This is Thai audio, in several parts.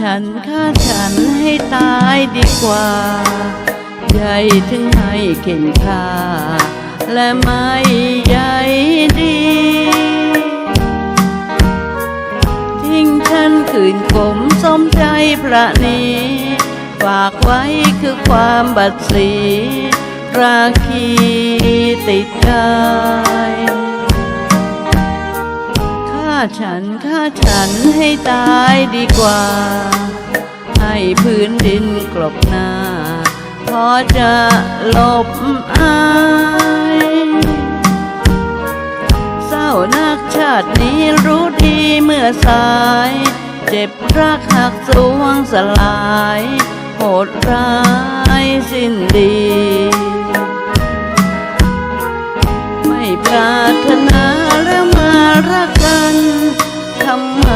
ฉันฆ่าฉันให้ตายดีกว่า ใหญ่ถึงให้เข็นค่า และไม่ใหญ่ดี ทิ้งฉันขืนกลมสมใจพระนี้ ฝากไว้คือความบัดสีราคีติดกา ฉันฆ่าฉันให้ตายดีกว่า ให้พื้นดินกลบหน้า พอจะหลบอายเศร้านักชาตินี้รู้ดีเมื่อสาย เจ็บรักหักสวงสลายโหดร้ายสิ้นดี ไม่ปรารถนาแล้วมารัก นทำไม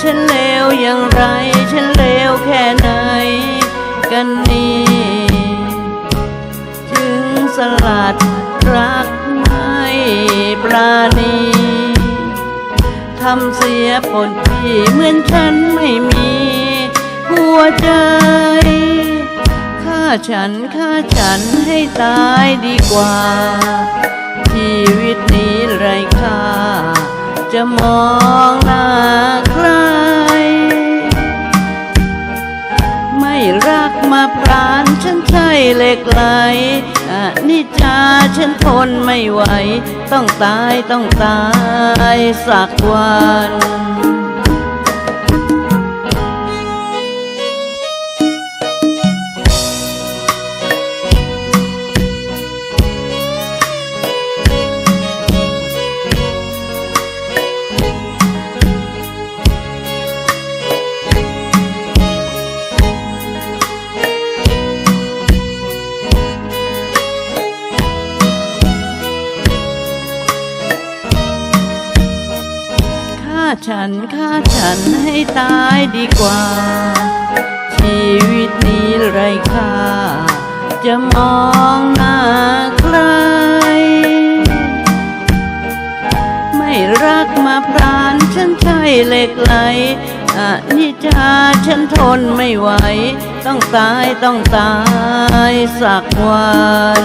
ฉันเลวอย่างไร ฉันเลวแค่ไหน กันนี่จึงสลัดรักไม่ปราณีทำเสียผลที่เหมือนฉันไม่มีหัวใจฆ่าฉันฆ่าฉันให้ตายดีกว่า ชีวิตนี้ไรค่า จะมองหน้าใคร ไม่รักมาพรานฉันใช่เหล็กไหลอะนิจจาฉันทนไม่ไหว ต้องตายต้องตายสักวัน ฉันฆ่าฉันให้ตายดีกว่า ชีวิตนี้ไรค่า จะมองหน้าใคร ไม่รักมาพรานฉันใช่เหล็กไหลอะนิจจาฉันทนไม่ไหว ต้องตายต้องตายสักวัน